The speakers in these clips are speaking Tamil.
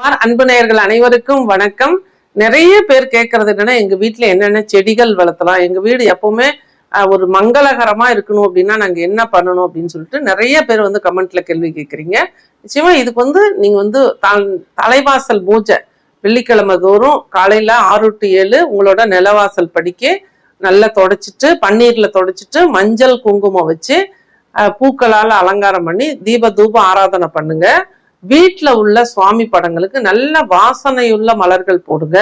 அன்பு நேயர்கள் அனைவருக்கும் வணக்கம். நிறைய பேர் கேட்கறது என்னன்னா எங்க வீட்டுல என்னென்ன செடிகள் வளர்த்தலாம் எங்க வீடு எப்பவுமே ஒரு மங்களகரமா இருக்கணும் அப்படின்னா நாங்க என்ன பண்ணணும் அப்படின்னு சொல்லிட்டு நிறைய பேர் வந்து கமெண்ட்ல கேள்வி கேட்குறீங்க நிச்சயமா இதுக்கு வந்து நீங்க வந்து தலைவாசல் பூஜை வெள்ளிக்கிழமை தோறும் காலையில ஆறு டு ஏழு உங்களோட நிலவாசல் படிக்க நல்லா தொடச்சிட்டு பன்னீர்ல தொடச்சிட்டு மஞ்சள் குங்குமம் வச்சு பூக்களால் அலங்காரம் பண்ணி தீப தூப ஆராதனை பண்ணுங்க. வீட்டில் உள்ள சுவாமி படங்களுக்கு நல்ல வாசனையுள்ள மலர்கள் போடுங்க.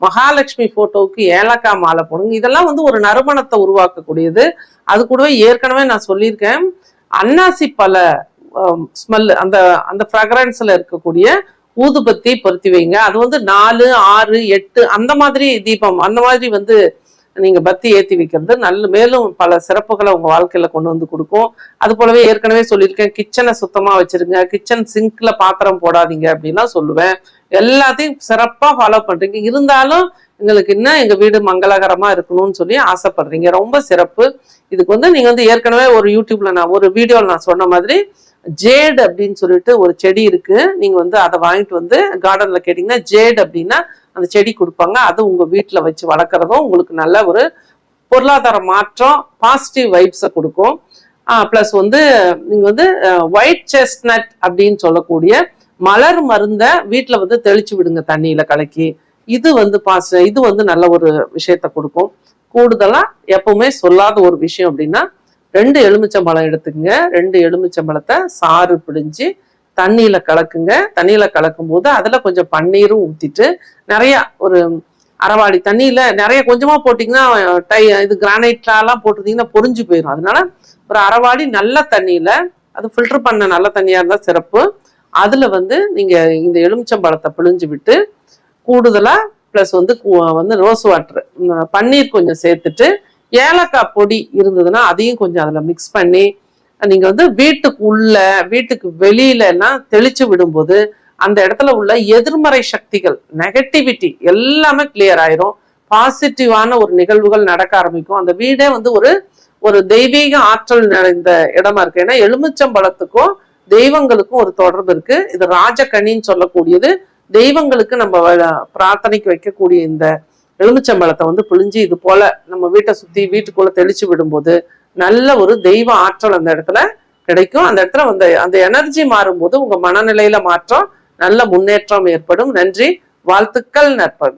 மகாலட்சுமி போட்டோவுக்கு ஏலக்காய் மாலை போடுங்க. இதெல்லாம் வந்து ஒரு நறுமணத்தை உருவாக்கக்கூடியது. அது கூடவே ஏற்கனவே நான் சொல்லியிருக்கேன். அன்னாசி பல ஸ்மெல் அந்த அந்த ஃப்ரக்ரன்ஸில் இருக்கக்கூடிய ஊதுபத்தி பொருத்தி வைங்க. அது வந்து நாலு ஆறு எட்டு அந்த மாதிரி தீபம் அந்த மாதிரி வந்து நீங்கள் பத்தி ஏற்றி வைக்கிறது நல்ல மேலும் பல சிறப்புகளை உங்கள் வாழ்க்கையில் கொண்டு வந்து கொடுக்கும். அது போலவே ஏற்கனவே சொல்லியிருக்கேன் கிச்சனை சுத்தமாக வச்சுருங்க கிச்சன் சிங்கில் பாத்திரம் போடாதீங்க அப்படின்லாம் சொல்லுவேன். எல்லாத்தையும் சிறப்பாக ஃபாலோ பண்ணுறீங்க இருந்தாலும் எங்களுக்கு இன்னும் எங்கள் வீடு மங்களகரமாக இருக்கணும்னு சொல்லி ஆசைப்படுறீங்க. ரொம்ப சிறப்பு. இதுக்கு வந்து நீங்கள் வந்து ஏற்கனவே ஒரு யூடியூப்பில் நான் ஒரு வீடியோவில் நான் சொன்ன மாதிரி ஜேட் அப்படின்னு சொல்லிட்டு ஒரு செடி இருக்குது நீங்கள் வந்து அதை வாங்கிட்டு வந்து கார்டனில் கேட்டிங்கன்னா ஜேட் அப்படின்னா அந்த செடி கொடுப்பாங்க. அது உங்கள் வீட்டில் வச்சு வளர்க்குறதும் உங்களுக்கு நல்ல ஒரு பொருளாதார மாற்றம் பாசிட்டிவ் வைப்ஸை கொடுக்கும். ப்ளஸ் வந்து நீங்கள் வந்து ஒயிட் செஸ்ட்நட் அப்படின்னு சொல்லக்கூடிய மலர் மருந்தை வீட்டில் வந்து தெளிச்சு விடுங்க தண்ணியில் கலக்கி. இது வந்து பாஸ் இது வந்து நல்ல ஒரு விஷயத்த கொடுக்கும். கூடுதலாக எப்பவுமே சொல்லாத ஒரு விஷயம் அப்படின்னா ரெண்டு எலுமிச்சம்பழம் எடுத்துக்கங்க. ரெண்டு எலுமிச்சம்பழத்தை சாறு பிழிஞ்சு தண்ணியில கலக்குங்க. தண்ணியில கலக்கும் போது அதுல கொஞ்சம் பன்னீரும் ஊத்திட்டு நிறைய ஒரு அரைவாடி தண்ணியில நிறைய கொஞ்சமா போட்டிங்கன்னா டை இது கிரானைட்லாம் போட்டிருந்தீங்கன்னா பொறிஞ்சு போயிடும் அதனால ஒரு அரைவாடி நல்ல தண்ணியில அது ஃபில்டர் பண்ண நல்ல தண்ணியா இருந்தால் சிறப்பு. அதுல வந்து நீங்க இந்த எலுமிச்சம்பழத்தை பிழிஞ்சு விட்டு கூடுதலா ப்ளஸ் வந்து வந்து ரோஸ் வாட்டர் பன்னீர் கொஞ்சம் சேர்த்துட்டு ஏலக்காய் பொடி இருந்ததுன்னா அதையும் கொஞ்சம் அதில் மிக்ஸ் பண்ணி நீங்க வந்து வீட்டுக்கு உள்ள வீட்டுக்கு வெளியில எல்லாம் தெளிச்சு விடும்போது அந்த இடத்துல உள்ள எதிர்மறை சக்திகள் நெகட்டிவிட்டி எல்லாமே கிளியர் ஆயிரும். பாசிட்டிவான ஒரு நிகழ்வுகள் நடக்க ஆரம்பிக்கும். அந்த வீடே வந்து ஒரு ஒரு தெய்வீக ஆற்றல் நிறைந்த இடமா இருக்கு. ஏன்னா எலுமிச்சம்பழத்துக்கும் தெய்வங்களுக்கும் ஒரு தொடர்பு இருக்கு. இது ராஜகனின்னு சொல்லக்கூடியது. தெய்வங்களுக்கு நம்ம பிரார்த்தனைக்கு வைக்கக்கூடிய இந்த எலுமிச்சம்பழத்தை வந்து பிழிஞ்சு இது போல நம்ம வீட்டை சுத்தி வீட்டுக்குள்ள தெளிச்சு விடும்போது நல்ல ஒரு தெய்வ ஆற்றல் அந்த இடத்துல கிடைக்கும். அந்த இடத்துல அந்த அந்த எனர்ஜி மாறும்போது உங்க மனநிலையில மாற்றம் நல்ல முன்னேற்றம் ஏற்படும். நன்றி. வாழ்த்துக்கள் நற்பது